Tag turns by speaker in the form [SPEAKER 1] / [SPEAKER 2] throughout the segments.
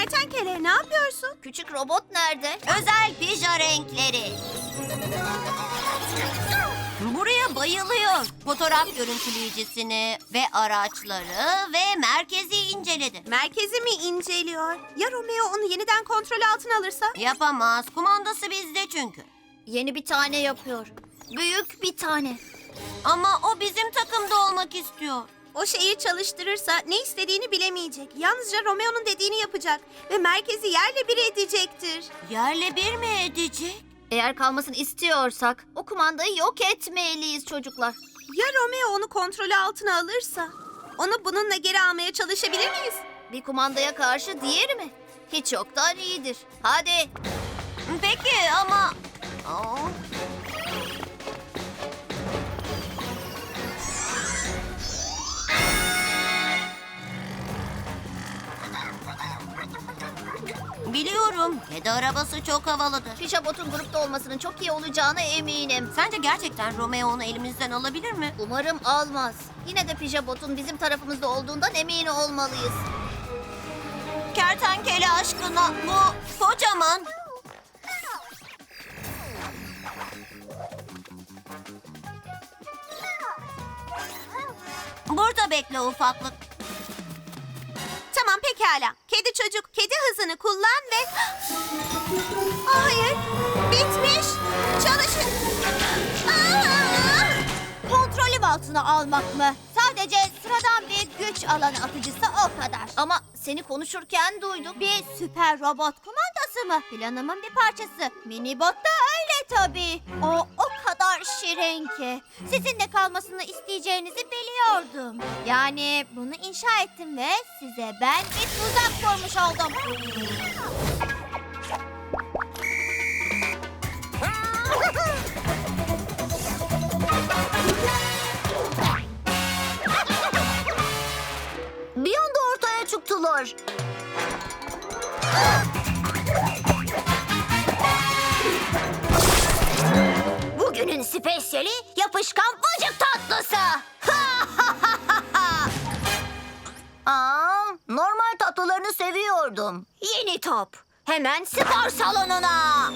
[SPEAKER 1] Kertenkele ne yapıyorsun?
[SPEAKER 2] Küçük robot nerede?
[SPEAKER 3] Özel pija renkleri. Buraya bayılıyor. Fotoğraf görüntüleyicisini ve araçları ve merkezi inceledi.
[SPEAKER 1] Merkezi mi inceliyor? Ya Romeo onu yeniden kontrol altına alırsa?
[SPEAKER 3] Yapamaz. Kumandası bizde çünkü.
[SPEAKER 2] Yeni bir tane yapıyor. Büyük bir tane.
[SPEAKER 3] Ama o bizim takımda olmak istiyor.
[SPEAKER 1] O şeyi çalıştırırsa ne istediğini bilemeyecek. Yalnızca Romeo'nun dediğini yapacak ve merkezi yerle bir edecektir.
[SPEAKER 3] Yerle bir mi edecek?
[SPEAKER 2] Eğer kalmasını istiyorsak o kumandayı yok etmeliyiz çocuklar.
[SPEAKER 1] Ya Romeo onu kontrol altına alırsa? Onu bununla geri almaya çalışabilir miyiz?
[SPEAKER 2] Bir kumandaya karşı diğeri mi? Hiç yoktan iyidir. Hadi.
[SPEAKER 3] Peki ama... Aa, Kedi arabası çok havalıdır.
[SPEAKER 2] Pijabot'un grupta olmasının çok iyi olacağına eminim.
[SPEAKER 3] Sence gerçekten Romeo onu elimizden alabilir mi?
[SPEAKER 2] Umarım almaz. Yine de Pijabot'un bizim tarafımızda olduğundan emin olmalıyız.
[SPEAKER 3] Kertenkele aşkına bu kocaman. Burada bekle ufaklık.
[SPEAKER 1] Çocuk kedi hızını kullan ve... Hayır. Bitmiş. Çalışın. Aa!
[SPEAKER 2] Kontrolü altına almak mı? Sadece sıradan bir güç alanı atıcısı o kadar. Ama seni konuşurken duydum. Bir süper robot kumandası mı? Planımın bir parçası. Minibot da öyle tabii. O o kadar şirin ki. Sizinle kalmasını isteyeceğinizi biliyordum. Yani bunu inşa ettim ve size ben bir tuzak kurmuş oldum. Bir anda ortaya çıktılar. Bugünün spesiyeli yapışkan bıcık tatlısı. Aa, normal tatlılarını seviyordum. Yeni top. Hemen spor salonuna.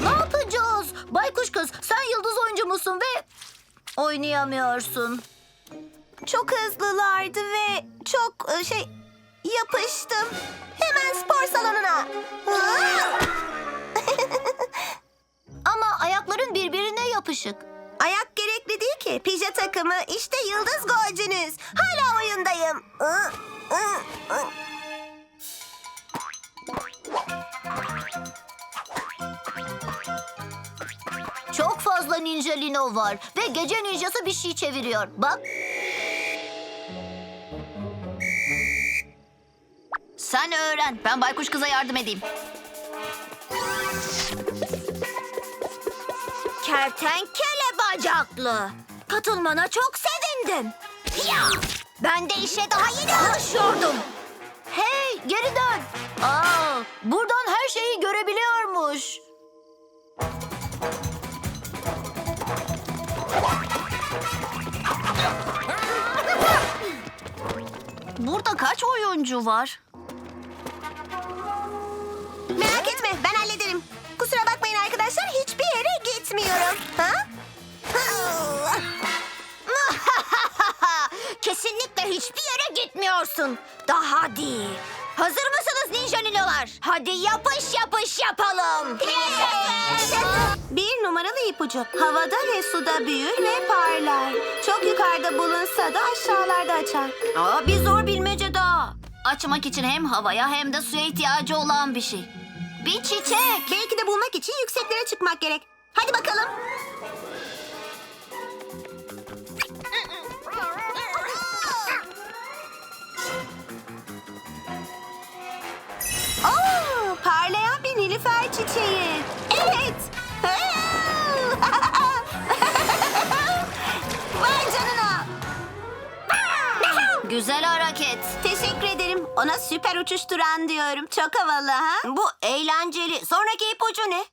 [SPEAKER 2] Ne yapacağız? Baykuş kız sen yıldız oyuncu musun ve oynayamıyorsun.
[SPEAKER 1] Çok hızlılardı ve çok e, şey yapıştım. Hemen spor salonuna. Aa!
[SPEAKER 2] Birbirine yapışık.
[SPEAKER 1] Ayak gerekli değil ki. Pija takımı işte yıldız golcünüz. Hala oyundayım.
[SPEAKER 2] Çok fazla ninja lino var ve gece ninjası bir şey çeviriyor. Bak. Sen öğren. Ben baykuş kıza yardım edeyim. Kertenkele bacaklı. Katılmana çok sevindim. Ya! Ben de işe daha yeni alışıyordum. Hey, geri dön. Aa, buradan her şeyi görebiliyormuş. Burada kaç oyuncu var?
[SPEAKER 1] Merak yere gitmiyorum. Ha?
[SPEAKER 2] Kesinlikle hiçbir yere gitmiyorsun. Daha değil. Hazır mısınız ninja nilolar? Hadi yapış yapış yapalım.
[SPEAKER 1] Bir numaralı ipucu. Havada ve suda büyür ve parlar. Çok yukarıda bulunsa da aşağılarda açar.
[SPEAKER 3] Aa, bir zor bilmece daha.
[SPEAKER 2] Açmak için hem havaya hem de suya ihtiyacı olan bir şey. Bir çiçek.
[SPEAKER 1] Belki de bulmak için yükseklere çıkmak gerek. Hadi bakalım. Oo, parlayan bir nilüfer çiçeği. Evet. Vay canına.
[SPEAKER 2] Güzel hareket.
[SPEAKER 1] Teşekkür ederim. Ona süper uçuşturan diyorum. Çok havalı ha?
[SPEAKER 3] Bu eğlenceli. Sonraki ipucu ne?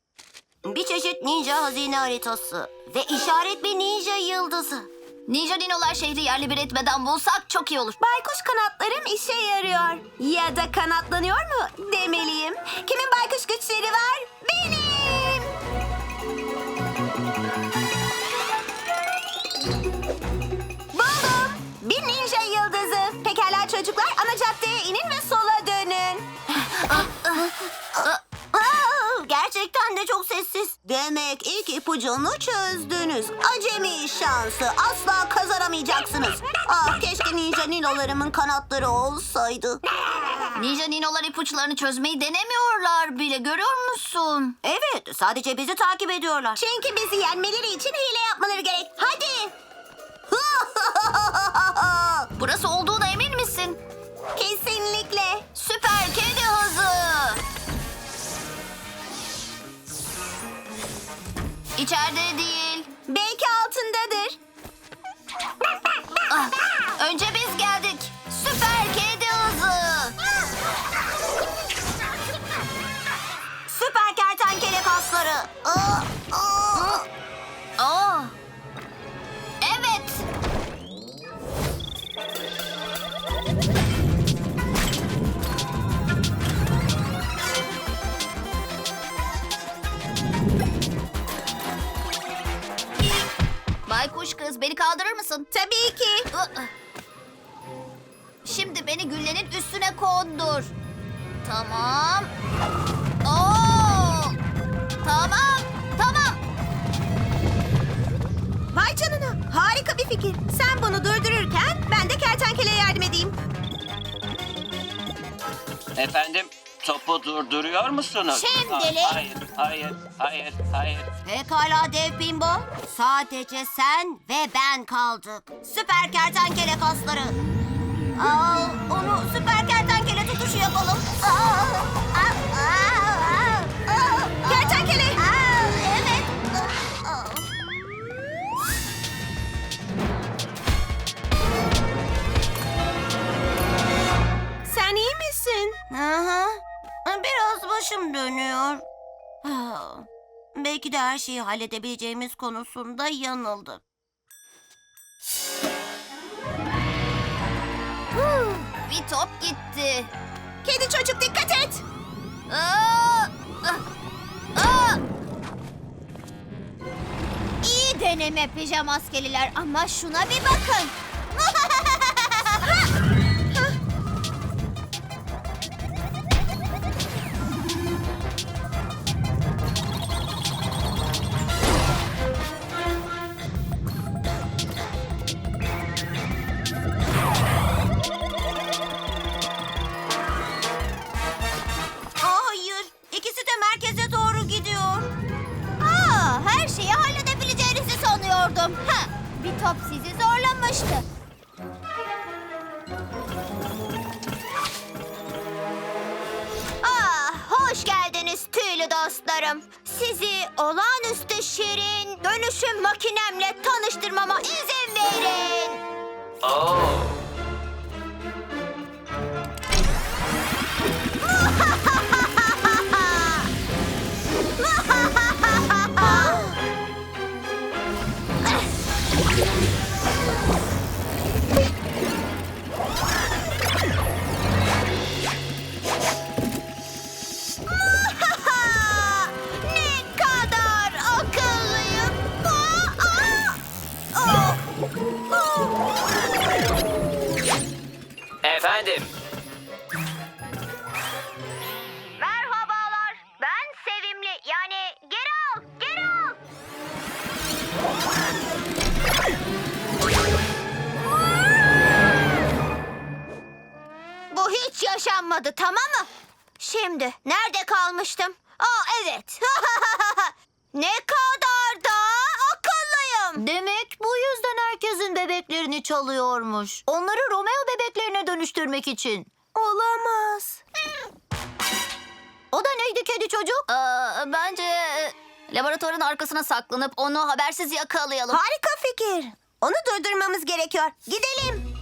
[SPEAKER 3] Bir çeşit ninja hazine haritası ve işaret bir ninja yıldızı.
[SPEAKER 2] Ninja Dinolar şehri yerli bir etmeden bulsak çok iyi olur.
[SPEAKER 1] Baykuş kanatlarım işe yarıyor. Ya da kanatlanıyor mu demeliyim. Kimin baykuş güçleri var? Benim. Buldum. Bir ninja yıldızı. Pekala çocuklar ana caddeye inin ve sola dönün.
[SPEAKER 3] Gerçekten de çok sessiz.
[SPEAKER 1] Demek ilk ipucunu çözdünüz. Acemi şansı. Asla kazanamayacaksınız. Ah keşke ninja nilolarımın kanatları olsaydı.
[SPEAKER 2] Ninja Dinolar ipuçlarını çözmeyi denemiyorlar bile görüyor musun?
[SPEAKER 3] Evet, sadece bizi takip ediyorlar.
[SPEAKER 1] Çünkü bizi yenmeleri için hile yapmaları gerek. Hadi.
[SPEAKER 2] Burası olduğuna emin misin?
[SPEAKER 1] Kesinlikle.
[SPEAKER 2] Süper kedi hızı. İçeride değil.
[SPEAKER 1] Belki altındadır.
[SPEAKER 2] Ah, önce biz geldik. Kaldırır mısın?
[SPEAKER 1] Tabii ki.
[SPEAKER 2] Şimdi beni güllenin üstüne kondur. Tamam. Oo! Tamam. Tamam.
[SPEAKER 1] Vay canına. Harika bir fikir. Sen bunu durdururken ben de kertenkeleye yardım edeyim.
[SPEAKER 4] Efendim, topu durduruyor musunuz?
[SPEAKER 2] Şimdilik.
[SPEAKER 4] Ha, Hayır, hayır, hayır, hayır.
[SPEAKER 3] Pekala dev bimbo. Sadece sen ve ben kaldık. Süper kertenkele kasları. Aa, onu süper kertenkele tutuşu yapalım. Aa, başım dönüyor. Ah, Belki de her şeyi halledebileceğimiz konusunda yanıldık.
[SPEAKER 2] Bir top gitti.
[SPEAKER 1] Kedi çocuk dikkat et.
[SPEAKER 2] Ah! Aa! İyi deneme pijama maskeliler ama şuna bir bakın. sanıyordum. Ha, bir top sizi zorlamıştı. Ah, hoş geldiniz tüylü dostlarım. Sizi olağanüstü şirin dönüşüm makinemle tanıştırmama izin verin.
[SPEAKER 4] Oo, efendim,
[SPEAKER 2] Merhabalar. Ben Sevimli. Yani geri al, geri al. Bu hiç yaşanmadı tamam mı? Şimdi nerede kalmıştım? Aa evet. ne kadar da akıllıyım.
[SPEAKER 3] Demek bu yüzden bebeklerini çalıyormuş. Onları Romeo bebeklerine dönüştürmek için.
[SPEAKER 1] Olamaz.
[SPEAKER 3] O da neydi kedi çocuk?
[SPEAKER 2] bence e, laboratuvarın arkasına saklanıp onu habersiz yakalayalım.
[SPEAKER 1] Harika fikir. Onu durdurmamız gerekiyor. Gidelim.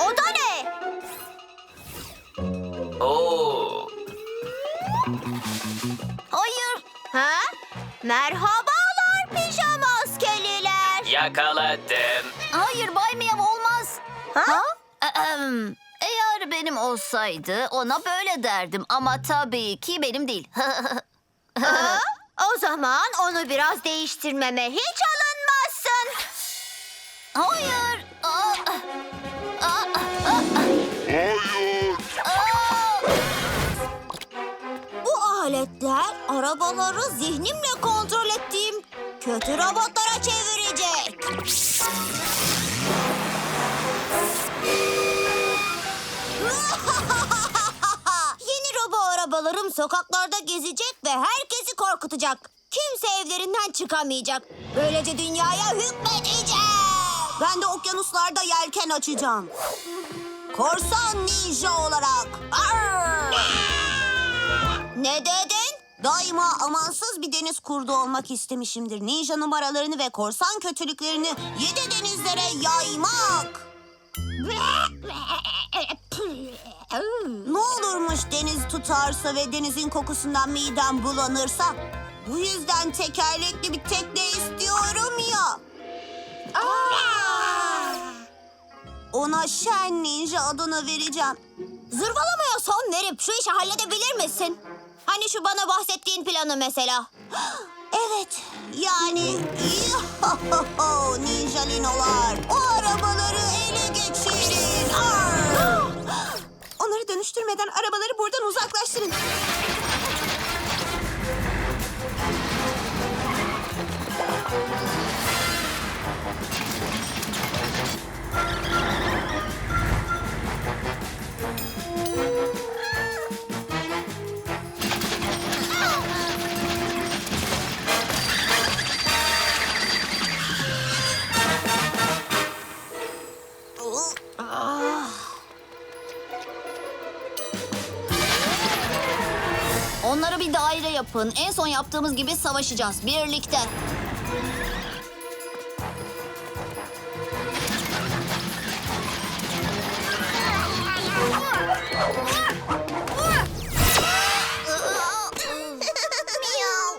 [SPEAKER 2] O da ne?
[SPEAKER 4] oo.
[SPEAKER 2] Hayır. Ha?
[SPEAKER 5] Merhabalar pijama askeriler.
[SPEAKER 4] Yakaladım.
[SPEAKER 5] Hayır Bay Miyav olmaz. Ha? Ahem. Eğer benim olsaydı ona böyle derdim ama tabii ki benim değil. o zaman onu biraz değiştirmeme hiç alınmazsın. Hayır. Aletler arabaları zihnimle kontrol ettiğim kötü robotlara çevirecek. Yeni robo arabalarım sokaklarda gezecek ve herkesi korkutacak. Kimse evlerinden çıkamayacak. Böylece dünyaya hükmedeceğim.
[SPEAKER 6] Ben de okyanuslarda yelken açacağım. Korsan ninja olarak. Arr!
[SPEAKER 5] Ne dedin?
[SPEAKER 6] Daima amansız bir deniz kurdu olmak istemişimdir. Ninja numaralarını ve korsan kötülüklerini yedi denizlere yaymak. Ne olurmuş deniz tutarsa ve denizin kokusundan midem bulanırsa? Bu yüzden tekerlekli bir tekne istiyorum ya. Ona Şen Ninja adını vereceğim.
[SPEAKER 5] Zırvalamaya son verip şu işi halledebilir misin? Hani şu bana bahsettiğin planı mesela.
[SPEAKER 6] Evet, yani ninjalinolar o arabaları ele geçirin. Onları dönüştürmeden arabaları buradan uzaklaştırın.
[SPEAKER 5] Yapın. En son yaptığımız gibi savaşacağız. Birlikte.
[SPEAKER 6] Miyav.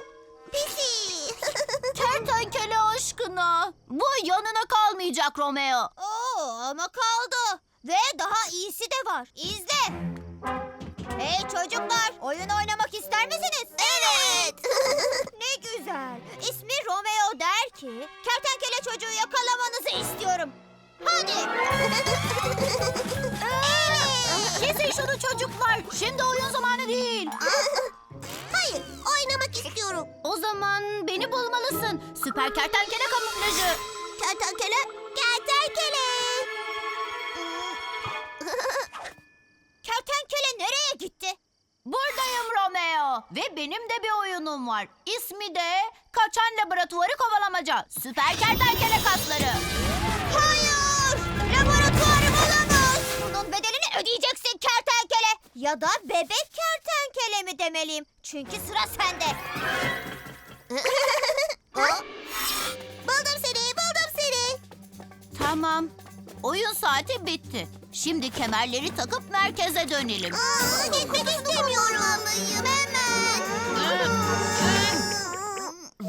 [SPEAKER 6] Pisi.
[SPEAKER 5] Kertenkele aşkına. Bu yanına kalmayacak Romeo. Oo, ama kaldı. Ve daha iyisi de var. İzle. Hey çocuklar, oyun oynamak misiniz? Evet. ne güzel. İsmi Romeo der ki, kertenkele çocuğu yakalamanızı istiyorum. Hadi. Kesin şunu çocuklar. Şimdi oyun zamanı değil.
[SPEAKER 6] Hayır, oynamak istiyorum.
[SPEAKER 5] O zaman beni bulmalısın. Süper kertenkele kamuflajı.
[SPEAKER 6] Kertenkele, kertenkele.
[SPEAKER 5] Kertenkele nereye gitti? Buradayım Romeo. Ve benim de bir oyunum var. İsmi de Kaçan Laboratuvarı Kovalamaca. Süper kertenkele kasları. Hayır! Laboratuvarım olamaz. Bunun bedelini ödeyeceksin kertenkele. Ya da bebek kertenkele mi demeliyim? Çünkü sıra sende.
[SPEAKER 6] Buldum seni, buldum seni.
[SPEAKER 5] Tamam. Oyun saati bitti. Şimdi kemerleri takıp merkeze dönelim.
[SPEAKER 6] Aa, gitmek istemiyorum. hemen.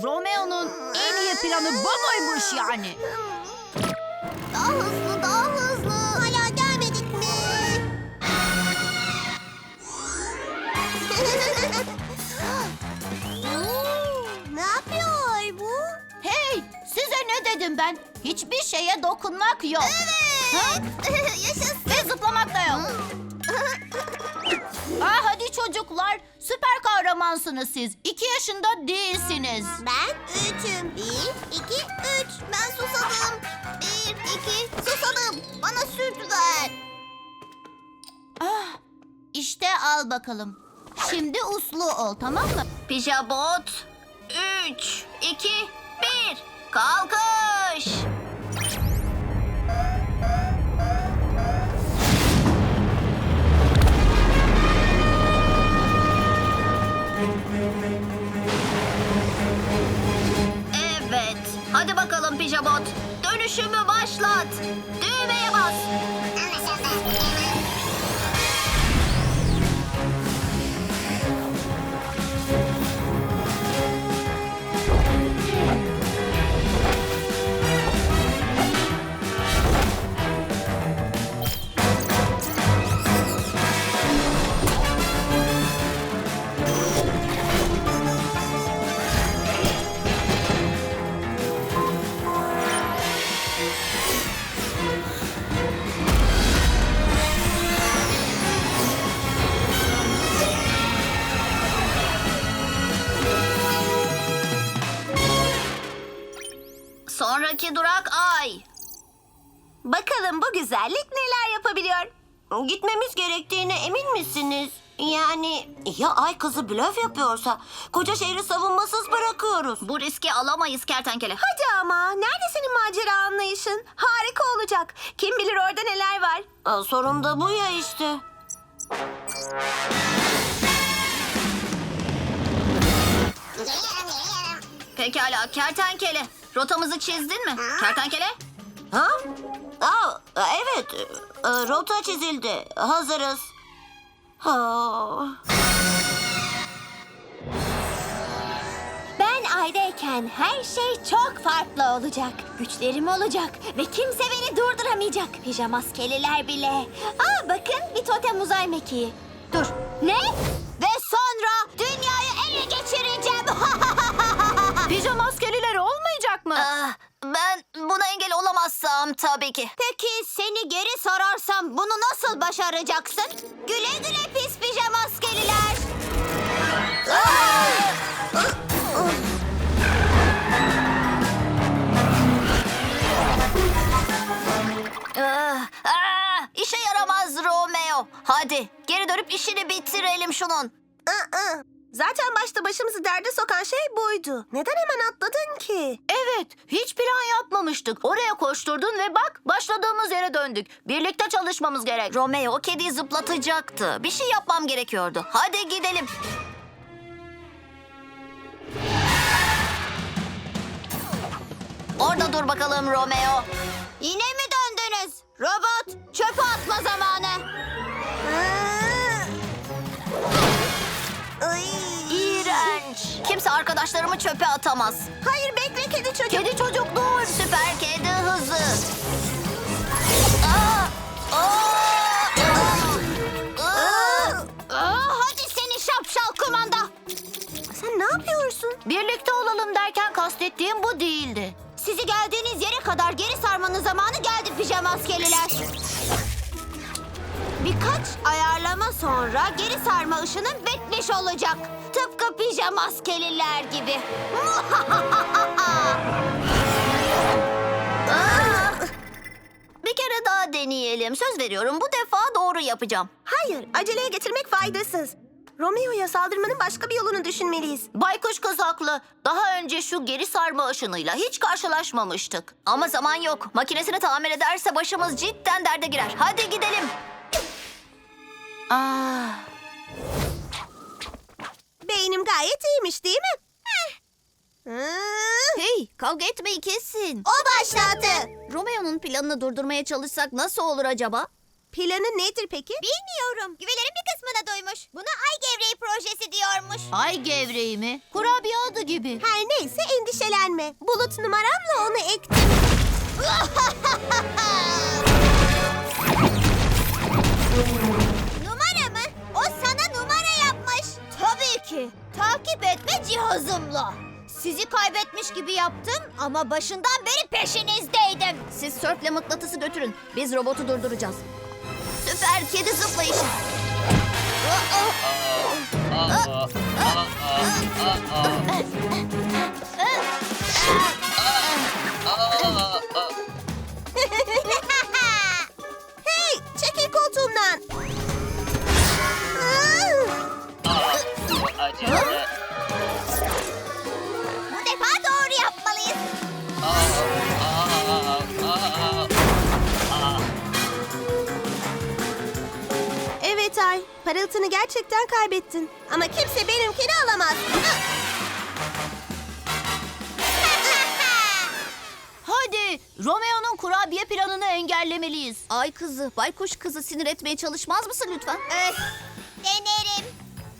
[SPEAKER 5] Romeo'nun en iyi planı bu muymuş yani?
[SPEAKER 6] Daha hızlı, daha hızlı. Hala gelmedik mi? ne yapıyor bu?
[SPEAKER 5] Hey, size ne dedim ben? Hiçbir şeye dokunmak yok. Evet.
[SPEAKER 6] Yaşasın.
[SPEAKER 5] Ve zıplamak da yok. ah hadi çocuklar, süper kahramansınız siz. İki yaşında değilsiniz.
[SPEAKER 6] Ben üçüm. Bir, iki, üç. Ben susadım. Bir, iki, susadım. Bana süt ver.
[SPEAKER 5] Ah, işte al bakalım. Şimdi uslu ol tamam mı? Pijabot. Üç, iki, bir. Kalkış. Hadi bakalım Pijabot. Dönüşümü başlat. Düğmeye bas.
[SPEAKER 2] Sonraki durak Ay.
[SPEAKER 1] Bakalım bu güzellik neler yapabiliyor?
[SPEAKER 3] Gitmemiz gerektiğine emin misiniz? Yani ya ay kızı blöf yapıyorsa koca şehri savunmasız bırakıyoruz.
[SPEAKER 2] Bu riski alamayız kertenkele.
[SPEAKER 1] Hadi ama nerede senin macera anlayışın? Harika olacak. Kim bilir orada neler var.
[SPEAKER 3] Aa, sorun da bu ya işte.
[SPEAKER 2] Pekala kertenkele. Rotamızı çizdin mi? Kertenkele?
[SPEAKER 3] Ha? Aa, evet. e, Rota çizildi. Hazırız. Ha.
[SPEAKER 2] Ben aydayken her şey çok farklı olacak. Güçlerim olacak ve kimse beni durduramayacak. Pijamaskeliler bile. Aa bakın bir totem uzay mekiği. Dur. Ne? Ve sonra dünyayı ele geçireceğim. Mı?
[SPEAKER 3] Ah,
[SPEAKER 2] ben buna engel olamazsam tabii ki.
[SPEAKER 3] Peki seni geri sorarsam bunu nasıl başaracaksın?
[SPEAKER 2] Güle güle pis pijamaskeliler. Ah, ah, işe yaramaz Romeo. Hadi geri dönüp işini bitirelim şunun.
[SPEAKER 1] Zaten başta başımızı derde sokan şey buydu. Neden hemen atladın ki?
[SPEAKER 2] Evet, hiç plan yapmamıştık. Oraya koşturdun ve bak başladığımız yere döndük. Birlikte çalışmamız gerek. Romeo o kediyi zıplatacaktı. Bir şey yapmam gerekiyordu. Hadi gidelim. Orada dur bakalım Romeo.
[SPEAKER 3] Yine mi döndünüz? Robot çöpe atma zamanı.
[SPEAKER 1] Ay.
[SPEAKER 2] Kimse arkadaşlarımı çöpe atamaz.
[SPEAKER 1] Hayır bekle kedi çocuk.
[SPEAKER 2] Kedi çocuk dur. Süper kedi hızı. Aa! Aa! Aa!
[SPEAKER 3] Aa, hadi seni şapşal kumanda.
[SPEAKER 1] Sen ne yapıyorsun?
[SPEAKER 2] Birlikte olalım derken kastettiğim bu değildi.
[SPEAKER 3] Sizi geldiğiniz yere kadar geri sarmanın zamanı geldi pijamaskeliler. Birkaç ayarlama sonra geri sarma ışının bitmiş olacak. Tıpkı pijamaskeliler gibi.
[SPEAKER 2] Bir kere daha deneyelim. Söz veriyorum bu defa doğru yapacağım.
[SPEAKER 1] Hayır, aceleye getirmek faydasız. Romeo'ya saldırmanın başka bir yolunu düşünmeliyiz.
[SPEAKER 2] Baykuş kız haklı. Daha önce şu geri sarma ışınıyla hiç karşılaşmamıştık. Ama zaman yok. Makinesini tamir ederse başımız cidden derde girer. Hadi gidelim. Ah.
[SPEAKER 1] Beynim gayet iyiymiş değil mi? Hı,
[SPEAKER 2] Hey, kavga etmeyi kesin.
[SPEAKER 1] O başladı.
[SPEAKER 2] Romeo'nun planını durdurmaya çalışsak nasıl olur acaba?
[SPEAKER 1] Planı nedir peki?
[SPEAKER 3] Bilmiyorum. Güvelerin bir kısmına duymuş. Buna ay gevreği projesi diyormuş.
[SPEAKER 2] Ay gevreği mi? Kurabiye adı gibi.
[SPEAKER 1] Her neyse endişelenme. Bulut numaramla onu ektim.
[SPEAKER 3] O sana numara yapmış. Tabii ki. Takip etme cihazımla. Sizi kaybetmiş gibi yaptım ama başından beri peşinizdeydim.
[SPEAKER 2] Siz sörfle mıknatısı götürün. Biz robotu durduracağız. Süper kedi zıplayışı.
[SPEAKER 1] Parıltını gerçekten kaybettin. Ama kimse benimkini alamaz.
[SPEAKER 2] Hadi Romeo'nun kurabiye planını engellemeliyiz. Ay kızı, baykuş kızı sinir etmeye çalışmaz mısın lütfen?
[SPEAKER 3] Denerim.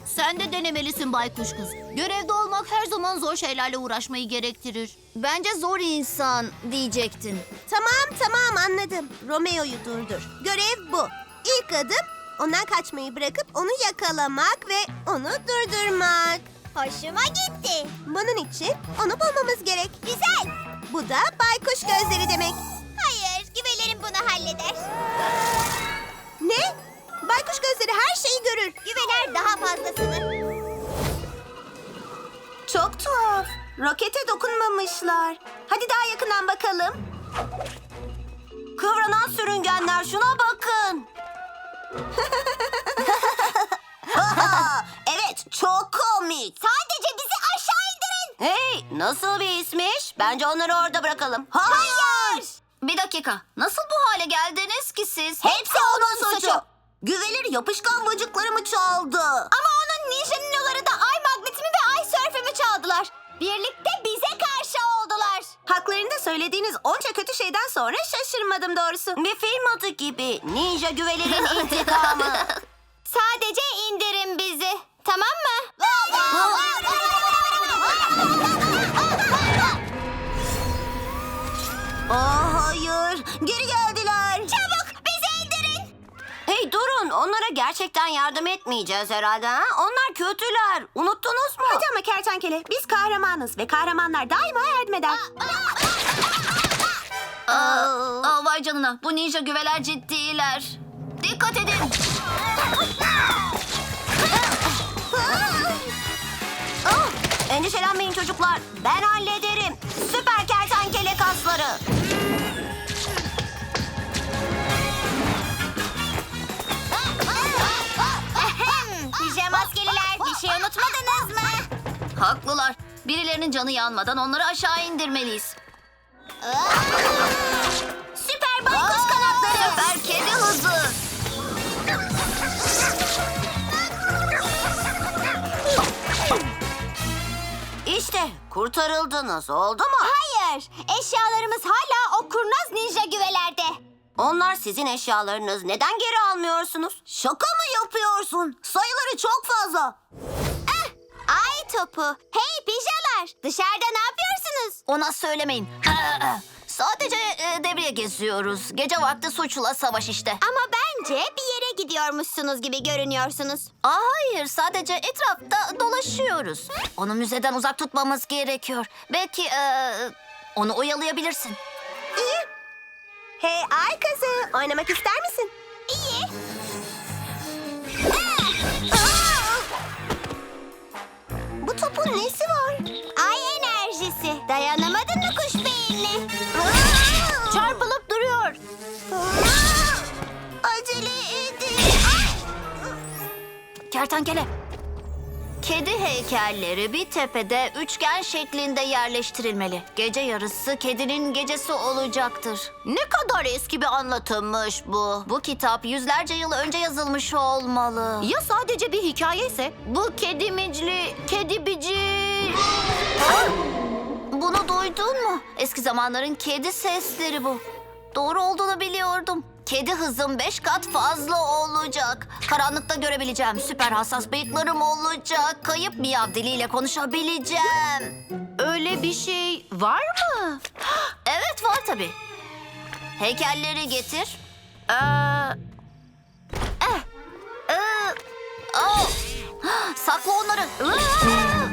[SPEAKER 2] Sen de denemelisin baykuş kız. Görevde olmak her zaman zor şeylerle uğraşmayı gerektirir. Bence zor insan diyecektin.
[SPEAKER 1] Tamam tamam anladım. Romeo'yu durdur. Görev bu. İlk adım ondan kaçmayı bırakıp onu yakalamak ve onu durdurmak.
[SPEAKER 3] Hoşuma gitti.
[SPEAKER 1] Bunun için onu bulmamız gerek.
[SPEAKER 3] Güzel.
[SPEAKER 1] Bu da baykuş gözleri demek.
[SPEAKER 3] Hayır, güvelerim bunu halleder.
[SPEAKER 1] Ne? Baykuş gözleri her şeyi görür.
[SPEAKER 3] Güveler daha fazlasını.
[SPEAKER 1] Çok tuhaf. Rokete dokunmamışlar. Hadi daha yakından bakalım.
[SPEAKER 3] Kıvranan sürüngenler şuna bakın.
[SPEAKER 1] evet, çok komik.
[SPEAKER 3] Sadece bizi aşağı indirin. Hey nasıl bir ismiş? Bence onları orada bırakalım.
[SPEAKER 1] Hayır!
[SPEAKER 2] Bir dakika. Nasıl bu hale geldiniz ki siz?
[SPEAKER 1] Hepsi onun suçu. Güvelir yapışkan bacıklarımı çaldı.
[SPEAKER 2] Ama onun ninja ninoları da ay magnetimi ve ay sörfümü çaldılar. Birlikte.
[SPEAKER 1] Haklarında söylediğiniz onca kötü şeyden sonra şaşırmadım doğrusu.
[SPEAKER 3] Bir film adı gibi. Ninja güvelerin intikamı.
[SPEAKER 2] Sadece indirin bizi. Tamam mı?
[SPEAKER 1] Aa, hayır, geri geldiler.
[SPEAKER 3] Hey durun onlara gerçekten yardım etmeyeceğiz herhalde ha? Onlar kötüler. Unuttunuz mu?
[SPEAKER 1] Hadi ama kertenkele, biz kahramanız ve kahramanlar daima yardım eder.
[SPEAKER 2] Aa, vay canına. Bu ninja güveler ciddiler. Dikkat edin.
[SPEAKER 3] Endişelenmeyin çocuklar. Ben hallederim. Süper kertenkele kasları.
[SPEAKER 2] Unutmadınız mı? Haklılar. Birilerinin canı yanmadan onları aşağı indirmeliyiz.
[SPEAKER 1] Süper baykuş kanatları.
[SPEAKER 2] Süper kedi hızı.
[SPEAKER 3] İşte kurtarıldınız oldu mu?
[SPEAKER 2] Hayır. Eşyalarımız hala o kurnaz ninja güvelerde.
[SPEAKER 3] Onlar sizin eşyalarınız. Neden geri almıyorsunuz?
[SPEAKER 1] Şaka mı yapıyorsun? Sayıları çok fazla.
[SPEAKER 2] Ay topu. Hey pijalar. Dışarıda ne yapıyorsunuz? Ona söylemeyin. Sadece e, devreye geziyoruz. Gece vakti suçla savaş işte.
[SPEAKER 7] Ama bence bir yere gidiyormuşsunuz gibi görünüyorsunuz.
[SPEAKER 2] Aa, hayır sadece etrafta dolaşıyoruz. Onu müzeden uzak tutmamız gerekiyor. Belki e, onu oyalayabilirsin.
[SPEAKER 1] Hey ay kızı, oynamak ister misin?
[SPEAKER 7] İyi.
[SPEAKER 1] Bu topun nesi var?
[SPEAKER 7] Ay enerjisi. Dayanamadın mı kuş beyinli?
[SPEAKER 2] Çarpılıp duruyor.
[SPEAKER 1] Acele edin.
[SPEAKER 2] Kertenkele. Kedi heykelleri bir tepede üçgen şeklinde yerleştirilmeli. Gece yarısı kedinin gecesi olacaktır. Ne kadar eski bir anlatımmış bu. Bu kitap yüzlerce yıl önce yazılmış olmalı. Ya sadece bir hikaye ise? Bu kedi micli, kedi bici. Bunu duydun mu? Eski zamanların kedi sesleri bu. Doğru olduğunu biliyordum. Kedi hızım beş kat fazla olacak. Karanlıkta görebileceğim. Süper hassas bıyıklarım olacak. Kayıp miyav diliyle konuşabileceğim. Öyle bir şey var mı? Evet var tabii. Heykelleri getir. Ee, eh, ee, oh. Sakla onları. Ee,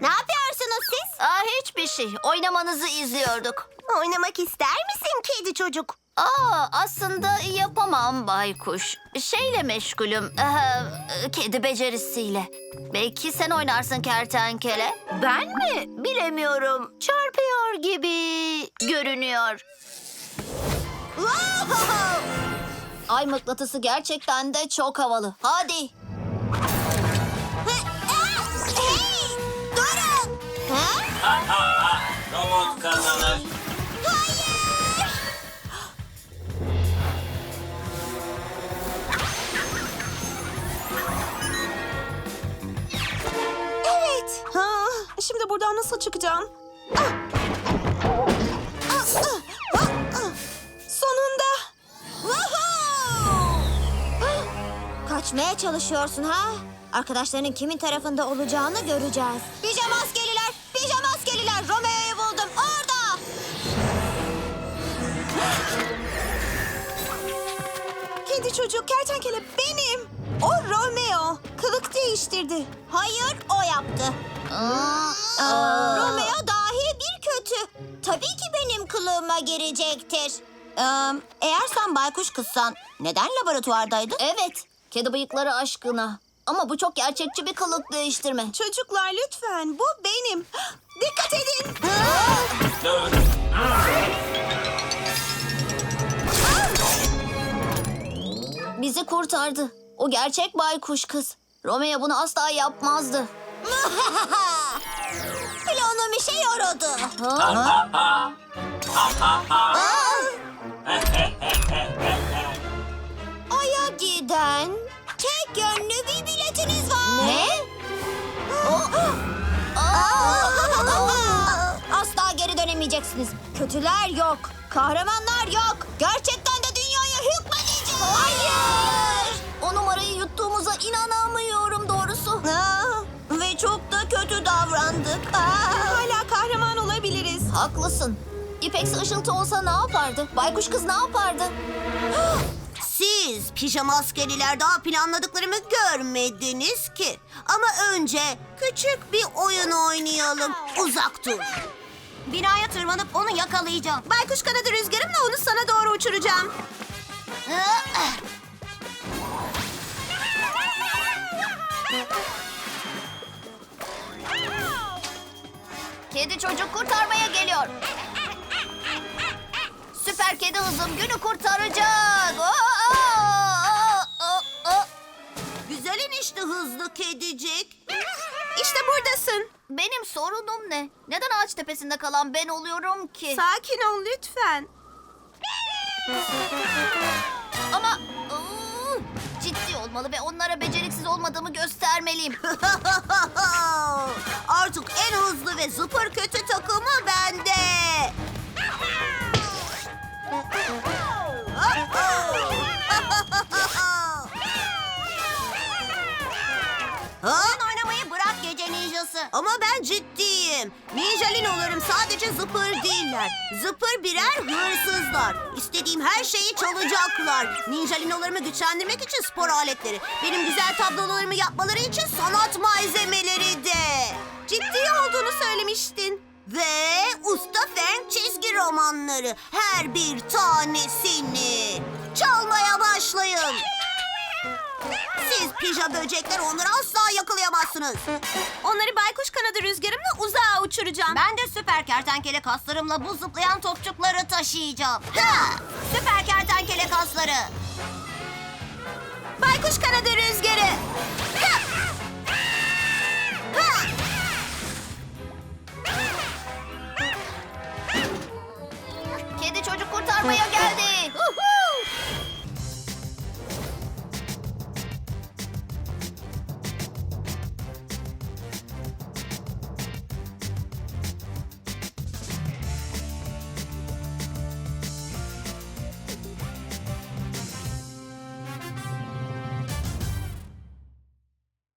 [SPEAKER 7] Ne yapıyorsunuz siz?
[SPEAKER 2] Aa, hiçbir şey. Oynamanızı izliyorduk.
[SPEAKER 1] Oynamak ister misin kedi çocuk?
[SPEAKER 2] Aa, aslında yapamam baykuş. Şeyle meşgulüm. Ee, kedi becerisiyle. Belki sen oynarsın kertenkele. Ben mi? Bilemiyorum. Çarpıyor gibi görünüyor. Ay mıknatısı gerçekten de çok havalı. Hadi.
[SPEAKER 4] Kazanır.
[SPEAKER 1] Evet. Ha, şimdi buradan nasıl çıkacağım? Ah! Ah, ah. Sonunda. Woohoo!
[SPEAKER 7] Kaçmaya çalışıyorsun ha? Arkadaşlarının kimin tarafında olacağını göreceğiz. Pijamaskeliler! Pijamaskeliler! Romeo'yu buldum. Orada!
[SPEAKER 1] Kedi çocuk kertenkele benim. O Romeo. Kılık değiştirdi.
[SPEAKER 7] Hayır, o yaptı. Romeo dahi bir kötü. Tabii ki benim kılığıma girecektir.
[SPEAKER 3] Eğer sen baykuş kızsan neden laboratuvardaydın?
[SPEAKER 2] Evet, kedi bıyıkları aşkına. Ama bu çok gerçekçi bir kılık değiştirme.
[SPEAKER 6] Çocuklar lütfen bu benim. Dikkat edin.
[SPEAKER 2] Bizi kurtardı. O gerçek baykuş kız. Romeo bunu asla yapmazdı.
[SPEAKER 6] Planım işe yaradı.
[SPEAKER 3] Aya giden tek yönlü bir biletiniz var.
[SPEAKER 2] Ne?
[SPEAKER 3] Asla geri dönemeyeceksiniz. Kötüler yok. Kahramanlar yok. Gerçekten.
[SPEAKER 2] Hayır! O numarayı yuttuğumuza inanamıyorum doğrusu.
[SPEAKER 6] ve çok da kötü davrandık. hala kahraman olabiliriz.
[SPEAKER 2] Haklısın. İpeksi ışıltı olsa ne yapardı? Baykuş kız ne yapardı?
[SPEAKER 6] Siz pijama askeriler daha planladıklarımı görmediniz ki. Ama önce küçük bir oyun oynayalım. Uzak dur.
[SPEAKER 3] Binaya tırmanıp onu yakalayacağım.
[SPEAKER 6] Baykuş kanadı rüzgarımla onu sana doğru uçuracağım.
[SPEAKER 2] Kedi çocuk kurtarmaya geliyor. Süper kedi hızım günü kurtaracak.
[SPEAKER 6] Güzelin işte hızlı kedicik. İşte buradasın.
[SPEAKER 2] Benim sorunum ne? Neden ağaç tepesinde kalan ben oluyorum ki?
[SPEAKER 6] Sakin ol lütfen.
[SPEAKER 2] Ama ıı, ciddi olmalı ve onlara beceriksiz olmadığımı göstermeliyim.
[SPEAKER 6] Artık en hızlı ve süper kötü takımı bende. Ha?
[SPEAKER 3] Ninjası.
[SPEAKER 6] Ama ben ciddiyim. Ninjalinolarım sadece zıpır değiller. Zıpır birer hırsızlar. İstediğim her şeyi çalacaklar. Ninjalinolarımı güçlendirmek için spor aletleri. Benim güzel tablolarımı yapmaları için sanat malzemeleri de. Ciddi olduğunu söylemiştin. Ve usta Frank çizgi romanları. Her bir tanesini. Çalmaya başlayın. Siz pija böcekler onları asla yakalayamazsınız. Onları baykuş kanadı rüzgarımla uzağa uçuracağım.
[SPEAKER 3] Ben de süper kertenkele kaslarımla bu zıplayan topçukları taşıyacağım. Ha! Süper kertenkele kasları.
[SPEAKER 6] Baykuş kanadı rüzgarı. Ha! Ha! Kedi çocuk kurtarmaya geldi.